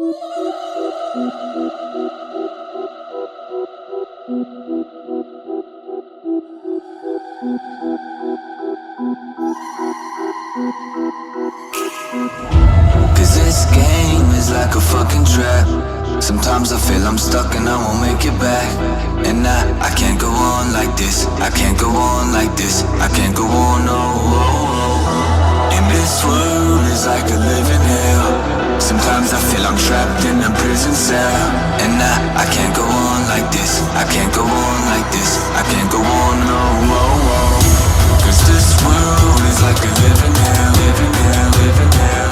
Cause this game is like a fucking trap. Sometimes I feel I'm stuck and I won't make it back. And I, I can't go on like this. I can't go on like this. I can't go on, no. Oh, oh. And this world is like a living hell. Sometimes I feel I'm trapped in a prison cell. And I, I can't go on like this. I can't go on like this. I can't go on, no. Oh, oh. Cause this world is like a living hell, living hell, living hell,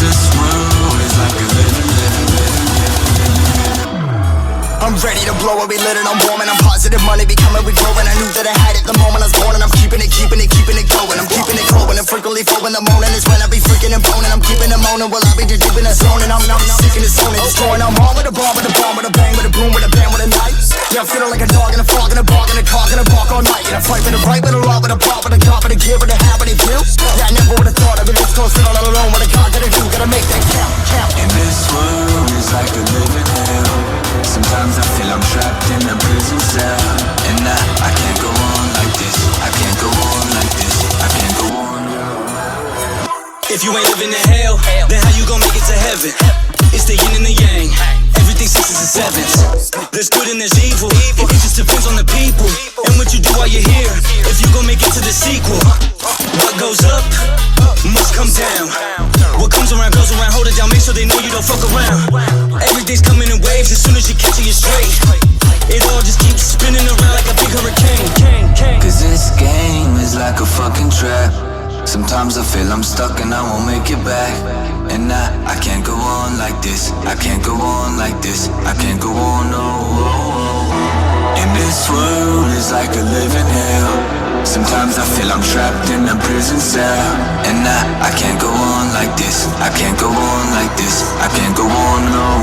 this world is like a living, living. I'm ready to blow it, we lit it, I'm warming, I'm positive, money be coming, we growing. I knew that I had it the moment I was born, and I'm keeping it and frequently flowing. The morning is when I be freaking and boning. I'm keeping it moaning, while I be deep in the zone, and I'm, sick in the zone, and destroying. I'm on with a bomb, with a bomb, with a bang, with a boom, with a bang, with a knife. Yeah, I'm feeling like a dog in a fog, in a bark, in a cock, in a bark all night. And I fight with a right, with a law, with a pop, with a cop, with a gear, with a hat, with a kill. Yeah, I never would have thought I'd be this close, sitting all alone. What a got, gotta do, gotta make that count, count. And this world is like a living hell. Sometimes I feel I'm trapped in a prison cell. And I, I If you ain't living in hell, then how you gon' make it to heaven? It's the yin and the yang. Everything sixes and sevens. There's good and there's evil. It, it just depends on the people and what you do while you're here. If you gon' make it to the sequel, what goes up must come down. What comes around goes around. Hold it down. Make sure they know you don't fuck around. Everything's coming in waves. As soon as you catch it, you're straight. Sometimes I feel I'm stuck and I won't make it back. And I, I can't go on like this. I can't go on like this. I can't go on, no. Oh, oh. And this world is like a living hell. Sometimes I feel I'm trapped in a prison cell. And I, I can't go on like this. I can't go on like this. I can't go on, no.